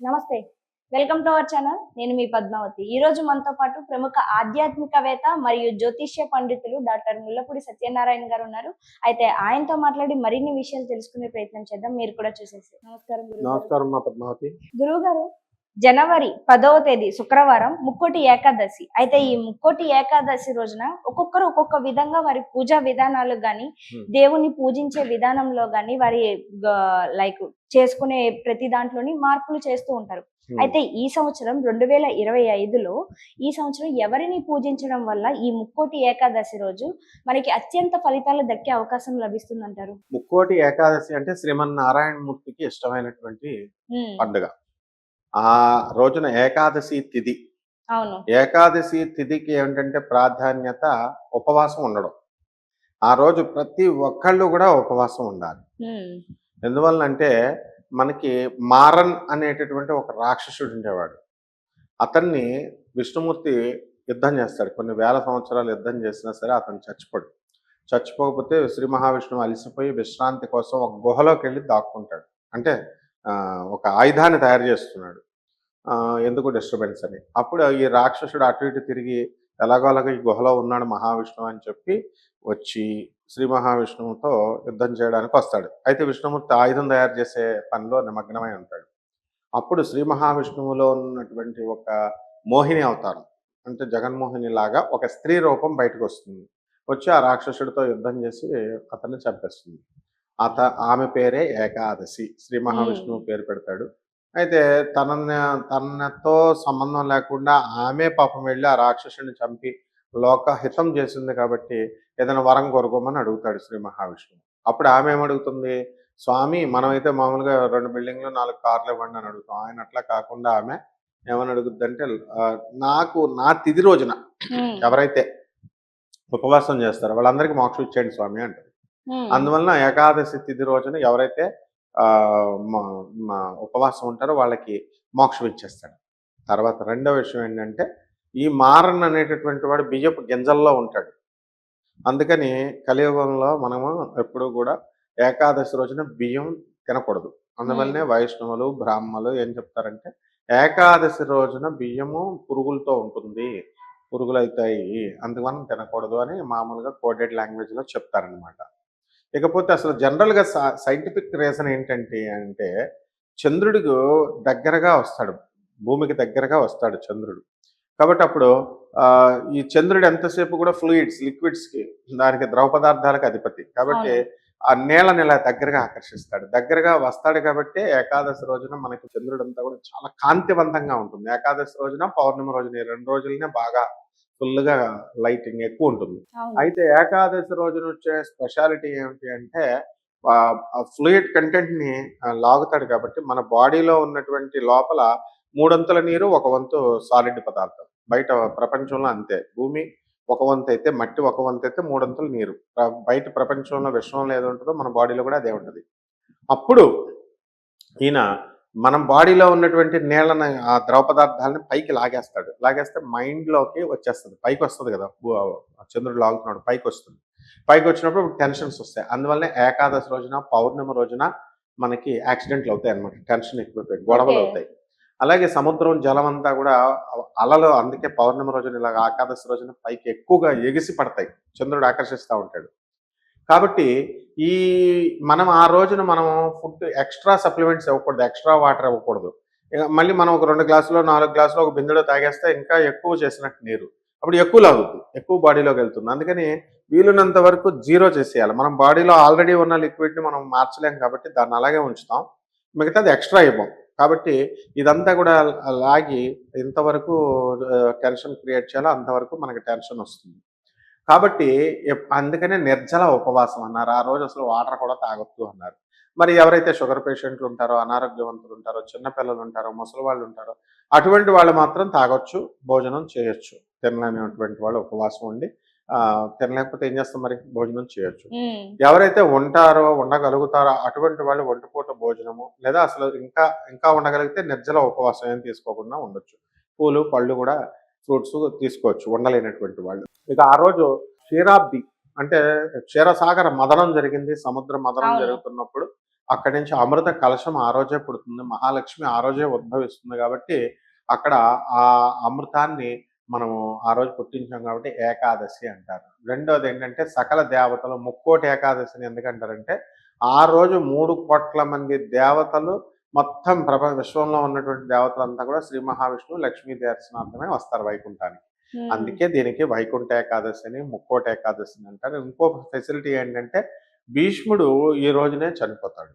నమస్తే. Welcome to our channel. నేను మీ పద్మావతి. ఈ రోజు మనతో పాటు ప్రముఖ ఆధ్యాత్మికవేత్త మరియు జ్యోతిష్య పండితులు డాక్టర్ ముల్లపూడి సత్యనారాయణ గారు ఉన్నారు. అయితే ఆయనతో మాట్లాడి మరిన్ని విషయాలు తెలుసుకునే ప్రయత్నం చేద్దాం. మీరు కూడా చూసేసి. నమస్కారం గురువు గారు. నమస్కారం మా పద్మావతి. గురువు గారు జనవరి పదవ తేదీ శుక్రవారం ముక్కోటి ఏకాదశి. అయితే ఈ ముక్కోటి ఏకాదశి రోజున ఒక్కొక్కరు ఒక్కొక్క విధంగా వారి పూజా విధానాలు గాని. దేవుని పూజించే విధానంలో గాని వారి లైక్ చేసుకునే ప్రతి దాంట్లోని మార్పులు చేస్తూ ఉంటారు. అయితే ఈ సంవత్సరం రెండు వేల ఇరవై ఐదులో ఈ సంవత్సరం ఎవరిని పూజించడం వల్ల ఈ ముక్కోటి ఏకాదశి రోజు మనకి అత్యంత ఫలితాలు దక్కే అవకాశం లభిస్తుందంటారు? ముక్కోటి ఏకాదశి అంటే శ్రీమన్నారాయణ మూర్తికి ఇష్టమైనటువంటి పండుగ. ఆ రోజున ఏకాదశి తిథి అవును. ఏకాదశి తిథికి ఏమిటంటే ప్రాధాన్యత ఉపవాసం ఉండడం. ఆ రోజు ప్రతి ఒక్కళ్ళు కూడా ఉపవాసం ఉండాలి. ఉమ్, ఎందువల్లంటే మనకి మారన్ అనేటటువంటి ఒక రాక్షసుడు ఉండేవాడు. అతన్ని విష్ణుమూర్తి యుద్ధం చేస్తాడు. కొన్ని వేల సంవత్సరాలు యుద్ధం చేసినా సరే అతను చచ్చిపోడు. చచ్చిపోకపోతే శ్రీ మహావిష్ణువు అలసిపోయి విశ్రాంతి కోసం ఒక గుహలోకి వెళ్ళి దాక్కుంటాడు. అంటే ఒక ఆయుధాన్ని తయారు చేస్తున్నాడు. ఎందుకు డిస్టర్బెన్స్ అని. అప్పుడు ఈ రాక్షసుడు అటు ఇటు తిరిగి ఎలాగోలాగ ఈ గుహలో ఉన్నాడు మహావిష్ణువు అని చెప్పి వచ్చి శ్రీ మహావిష్ణువుతో యుద్ధం చేయడానికి వస్తాడు. అయితే విష్ణుమూర్తి ఆయుధం తయారు చేసే పనిలో నిమగ్నమై ఉంటాడు. అప్పుడు శ్రీ మహావిష్ణువులో ఉన్నటువంటి ఒక మోహిని అవతారం అంటే జగన్మోహిని లాగా ఒక స్త్రీ రూపం బయటకు వస్తుంది. వచ్చి ఆ రాక్షసుడితో యుద్ధం చేసి అతన్ని చంపేస్తుంది. అత ఆమె పేరే ఏకాదశి. శ్రీ మహావిష్ణువు పేరు పెడతాడు. అయితే తన తనతో సంబంధం లేకుండా ఆమె పాపం వెళ్ళి ఆ రాక్షసుడిని చంపి లోక హితం చేసింది కాబట్టి ఏదైనా వరం కోరుకోమని అడుగుతాడు శ్రీ మహావిష్ణువు. అప్పుడు ఆమె ఏమడుగుతుంది? స్వామి మనమైతే మామూలుగా రెండు బిల్డింగ్లు నాలుగు కార్లు ఇవ్వండి అని అడుగుతాం. ఆయన అట్లా కాకుండా ఆమె ఏమని అడుగుద్ది అంటే నాకు నా తిది రోజున ఎవరైతే ఉపవాసం చేస్తారో వాళ్ళందరికీ మోక్షం ఇచ్చేయండి స్వామి అంటారు అందువలన ఏకాదశి తిథి రోజున ఎవరైతే ఆ, మా- మా ఉపవాసం ఉంటారో వాళ్ళకి మోక్షం ఇచ్చేస్తాడు. తర్వాత రెండో విషయం ఏంటంటే ఈ మారన్ అనేటటువంటి వాడు బియ్యపు గింజల్లో ఉంటాడు. అందుకని కలియుగంలో మనము ఎప్పుడూ కూడా ఏకాదశి రోజున బియ్యం తినకూడదు. అందువల్లనే వైష్ణవులు బ్రాహ్మలు ఏం చెప్తారంటే ఏకాదశి రోజున బియ్యము పురుగులతో ఉంటుంది. పురుగులు అవుతాయి అందువలన తినకూడదు అని మామూలుగా కోడెడ్ లాంగ్వేజ్లో చెప్తారనమాట ఇకపోతే అసలు జనరల్గా సైంటిఫిక్ రీజన్ ఏంటంటే అంటే చంద్రుడికి దగ్గరగా వస్తాడు. భూమికి దగ్గరగా వస్తాడు చంద్రుడు. కాబట్టి అప్పుడు ఆ, ఈ చంద్రుడు ఎంతసేపు కూడా ఫ్లూయిడ్స్ లిక్విడ్స్కి దానికి ద్రవ పదార్థాలకు అధిపతి. కాబట్టి. ఆ నీళ్ళని ఇలా దగ్గరగా ఆకర్షిస్తాడు. దగ్గరగా వస్తాడు కాబట్టి ఏకాదశి రోజున మనకి చంద్రుడు అంతా కూడా చాలా కాంతివంతంగా ఉంటుంది. ఏకాదశి రోజున పౌర్ణమి రోజున ఈ రెండు రోజులనే బాగా ఫుల్గా లైటింగ్ ఎక్కువ ఉంటుంది. అయితే ఏకాదశి రోజున వచ్చే స్పెషాలిటీ ఏమిటి అంటే ఫ్లూయిడ్ కంటెంట్ని ఆ, లాగుతాడు కాబట్టి మన బాడీలో ఉన్నటువంటి లోపల మూడొంతుల నీరు ఒక వంతు సాలిడ్ పదార్థం. బయట ప్రపంచంలో అంతే. భూమి ఒక వంతు అయితే మట్టి ఒక వంతు అయితే మూడొంతులు నీరు. బయట ప్రపంచంలో విశ్వంలో ఏది ఉంటుందో మన బాడీలో కూడా అదే ఉంటుంది. అప్పుడు ఈయన మనం బాడీలో ఉన్నటువంటి నీళ్ళని ఆ ద్రవ పదార్థాలని పైకి లాగేస్తాడు. లాగేస్తే మైండ్లోకి వచ్చేస్తుంది. పైకి వస్తుంది కదా. చంద్రుడు లాగుతున్నాడు పైకి వస్తుంది. పైకి వచ్చినప్పుడు టెన్షన్స్ వస్తాయి. అందువల్ల ఏకాదశి రోజున పౌర్ణమి రోజున మనకి యాక్సిడెంట్లు అవుతాయి అనమాట టెన్షన్ ఎక్కువైపోయి గొడవలు. అవుతాయి. అలాగే సముద్రం జలం అంతా కూడా అలలు అందుకే పౌర్ణమి రోజున ఇలా ఏకాదశి రోజున పైకి ఎక్కువగా ఎగిసి పడతాయి. చంద్రుడు ఆకర్షిస్తూ ఉంటాడు. కాబట్టి ఈ మనం ఆ రోజున మనం ఫుడ్ ఎక్స్ట్రా సప్లిమెంట్స్ ఇవ్వకూడదు ఎక్స్ట్రా వాటర్ ఇవ్వకూడదు. మళ్ళీ మనం ఒక రెండు గ్లాసులో నాలుగు గ్లాసులో ఒక బిందెలో తాగేస్తే ఇంకా ఎక్కువ చేసినట్టు నీరు. అప్పుడు ఎక్కువ లాగుద్ది ఎక్కువ బాడీలోకి వెళ్తుంది. అందుకని వీలున్నంత వరకు జీరో చేసేయాలి. మనం బాడీలో ఆల్రెడీ ఉన్న లిక్విడ్ని మనం మార్చలేం కాబట్టి దాన్ని అలాగే ఉంచుతాం. మిగతాది ఎక్స్ట్రా ఇవ్వం. కాబట్టి ఇదంతా కూడా లాగి ఎంతవరకు టెన్షన్ క్రియేట్ చేయాలో అంతవరకు మనకి టెన్షన్ వస్తుంది. కాబట్టి అందుకనే నిర్జల ఉపవాసం అన్నారు. ఆ రోజు అసలు వాటర్ కూడా తాగొద్దు అన్నారు. మరి ఎవరైతే షుగర్ పేషెంట్లు ఉంటారో అనారోగ్యవంతులు ఉంటారో చిన్నపిల్లలు ఉంటారో ముసలి వాళ్ళు ఉంటారో అటువంటి వాళ్ళు మాత్రం తాగొచ్చు భోజనం చేయొచ్చు. తినలేనటువంటి వాళ్ళు ఉపవాసం ఉండి ఆ, తినలేకపోతే ఏం చేస్తాం మరి? భోజనం చేయొచ్చు. ఎవరైతే ఉంటారో ఉండగలుగుతారో అటువంటి వాళ్ళు ఒంటిపూట భోజనము లేదా అసలు ఇంకా ఇంకా ఉండగలిగితే నిర్జల ఉపవాసం ఏం తీసుకోకుండా ఉండొచ్చు. పూలు పళ్ళు కూడా ఫ్రూట్స్ తీసుకోవచ్చు ఉండలేనటువంటి వాళ్ళు ఇక ఆ రోజు క్షీరాబ్ది అంటే క్షీరసాగర మదనం జరిగింది సముద్ర మదనం. జరుగుతున్నప్పుడు అక్కడి నుంచి అమృత కలశం ఆ రోజే పుడుతుంది మహాలక్ష్మి ఆ రోజే ఉద్భవిస్తుంది కాబట్టి అక్కడ ఆ అమృతాన్ని మనము ఆ రోజు పుట్టించాం కాబట్టి ఏకాదశి అంటారు రెండోది ఏంటంటే సకల దేవతలు ముక్కోటి ఏకాదశిని ఎందుకంటారంటే ఆ రోజు మూడు కోట్ల మంది దేవతలు మొత్తం ప్రపంచ విశ్వంలో ఉన్నటువంటి దేవతలంతా కూడా శ్రీ మహావిష్ణువు లక్ష్మీ దర్శనార్థమే వస్తారు వైకుంఠానికి. అందుకే దీనికి వైకుంఠ ఏకాదశి అని ముక్కోట ఏకాదశి అని అంటారు. ఇంకో ఫెసిలిటీ ఏంటంటే భీష్ముడు ఈ రోజునే చనిపోతాడు.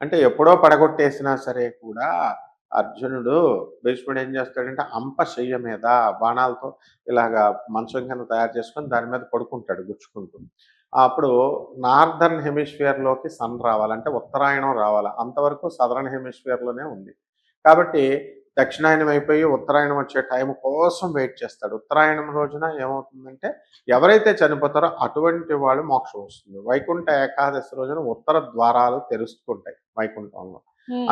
అంటే ఎప్పుడో పడగొట్టేసినా సరే కూడా అర్జునుడు భీష్ముడు ఏం చేస్తాడంటే అంప శయ్య మీద బాణాలతో ఇలాగా మంచం కింద తయారు చేసుకొని దాని మీద పడుకుంటాడు గుచ్చుకుంటూ. అప్పుడు నార్దర్న్ హెమిస్ఫియర్లోకి సన్ రావాలంటే ఉత్తరాయణం రావాలి. అంతవరకు సదరన్ హెమిస్ఫియర్లోనే ఉంది. కాబట్టి దక్షిణాయనం అయిపోయి ఉత్తరాయణం వచ్చే టైం కోసం వెయిట్ చేస్తాడు. ఉత్తరాయణం రోజున ఏమవుతుందంటే ఎవరైతే చనిపోతారో అటువంటి వాళ్ళు మోక్షం వస్తుంది. వైకుంఠ ఏకాదశి రోజున ఉత్తర ద్వారాలు తెరుచుకుంటాయి వైకుంఠంలో.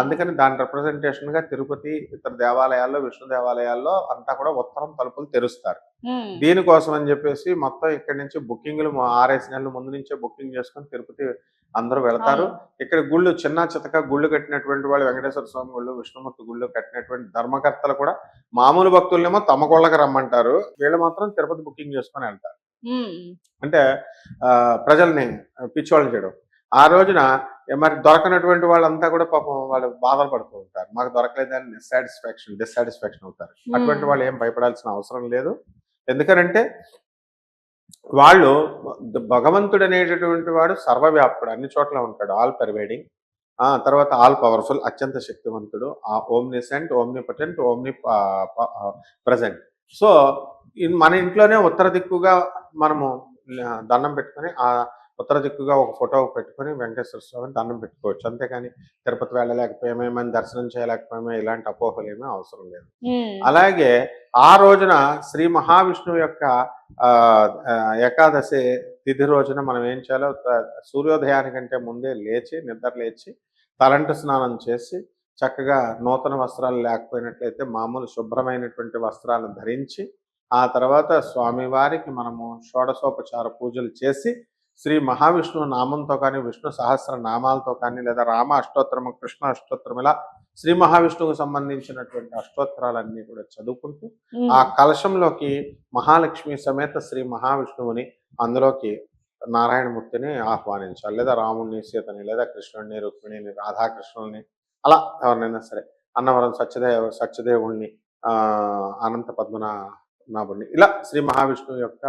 అందుకని దాని representation గా తిరుపతి ఇతర దేవాలయాల్లో విష్ణు దేవాలయాల్లో అంతా కూడా ఉత్తరం తలుపులు తెరుస్తారు. దీనికోసం అని చెప్పేసి మొత్తం ఇక్కడి నుంచి బుకింగ్లు ఆరేసి నెలల ముందు నుంచే బుకింగ్ చేసుకొని తిరుపతి అందరూ వెళ్తారు. ఇక్కడ గుళ్ళు చిన్న చితక గుళ్ళు కట్టినటువంటి వాళ్ళు వెంకటేశ్వర స్వామి గుళ్ళు విష్ణుమూర్తి గుళ్ళు కట్టినటువంటి ధర్మకర్తలు కూడా మామూలు భక్తులనేమో తమ గుళ్ళకి రమ్మంటారు వీళ్ళు మాత్రం తిరుపతి బుకింగ్ చేసుకొని వెళ్తారు. అంటే ప్రజల్ని పిచ్చోళ్ళు చేయడం ఆ రోజున మరి దొరకనటువంటి వాళ్ళంతా కూడా పాపం వాళ్ళు బాధలు పడుతూ ఉంటారు. మాకు దొరకలేదని డిస్సాటిస్ఫాక్షన్ డిస్సాటిస్ఫాక్షన్ అవుతారు. అటువంటి వాళ్ళు ఏం భయపడాల్సిన అవసరం లేదు. ఎందుకనంటే వాళ్ళు భగవంతుడు అనేటటువంటి వాడు సర్వవ్యాపకుడు అన్ని చోట్ల ఉంటాడు. ఆల్ పర్వేడింగ్ ఆ తర్వాత ఆల్ పవర్ఫుల్ అత్యంత శక్తివంతుడు. ఆ omniscient omnipotent omnipresent so మన ఇంట్లోనే ఉత్తర దిక్కుగా మనము దండం పెట్టుకొని ఆ ఉత్తర దిక్కుగా ఒక ఫోటో పెట్టుకొని వెంకటేశ్వర స్వామిని దండం పెట్టుకోవచ్చు అంతేకాని తిరుపతి వెళ్ళలేకపోయామేమని దర్శనం చేయలేకపోయామే ఇలాంటి అపోహలు ఏమీ అవసరం లేదు. అలాగే ఆ రోజున శ్రీ మహావిష్ణువు యొక్క ఏకాదశి తిథి రోజున మనం ఏం చేయాలో సూర్యోదయానికంటే ముందే లేచి నిద్ర లేచి తలంటు స్నానం చేసి చక్కగా నూతన వస్త్రాలు లేకపోయినట్లయితే మామూలు శుభ్రమైనటువంటి వస్త్రాలను ధరించి ఆ తర్వాత స్వామివారికి మనము షోడశోపచార పూజలు చేసి శ్రీ మహావిష్ణువు నామంతో కానీ విష్ణు సహస్ర నామాలతో కానీ లేదా రామ అష్టోత్తరము కృష్ణ అష్టోత్తరం ఇలా శ్రీ మహావిష్ణువుకు సంబంధించినటువంటి అష్టోత్తరాలన్నీ కూడా చదువుకుంటూ. ఆ కలశంలోకి మహాలక్ష్మి సమేత శ్రీ మహావిష్ణువుని అందులోకి నారాయణమూర్తిని ఆహ్వానించాలి లేదా రాముడిని సీతని లేదా కృష్ణుడిని రుక్మిణిని రాధాకృష్ణుల్ని అలా ఎవరినైనా సరే అన్నవరం సత్యదేవ సత్యదేవుణ్ణి ఆ అనంత పద్మనాభుడిని ఇలా శ్రీ మహావిష్ణువు యొక్క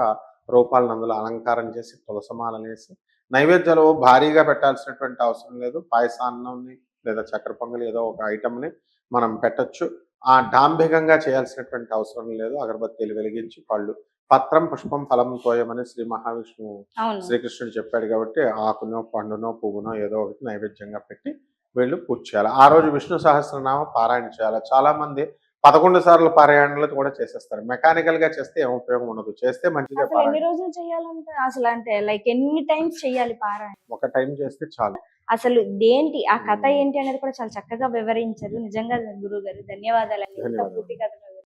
రూపాలను అందులో అలంకారం చేసి తులసమాలను వేసి నైవేద్యాలు భారీగా పెట్టాల్సినటువంటి అవసరం లేదు. పాయసాన్నంని లేదా చక్కెర పొంగలి ఏదో ఒక ఐటమ్ని మనం పెట్టొచ్చు. ఆ డాంభికంగా చేయాల్సినటువంటి అవసరం లేదు. అగరబత్తీలు వెలిగించి పళ్ళు పత్రం పుష్పం ఫలం తోయమని శ్రీ మహావిష్ణువు శ్రీకృష్ణుడు చెప్పాడు కాబట్టి ఆకునో పండునో పువ్వునో ఏదో ఒకటి నైవేద్యంగా పెట్టి వీళ్ళు పూజ చేయాలి. ఆ రోజు విష్ణు సహస్రనామ పారాయణ చేయాలి. చాలా మంది పదకొండు సార్లు పారాయణలు కూడా చేసేస్తారు. మెకానికల్గా చేస్తే ఏం ఉపయోగం ఉండదు. చేస్తే మంచిదే అసలు ఎన్ని రోజులు చేయాలంటే అసలు అంటే లైక్ ఎన్ని టైమ్స్ చేయాలి పారాయణ? ఒక టైం చేస్తే చాలు. అసలు దేంటి ఆ కథ. ఏంటి అనేది కూడా చాలా చక్కగా వివరించారు. నిజంగా గురువు గారు ధన్యవాదాలు. పూర్తి కథను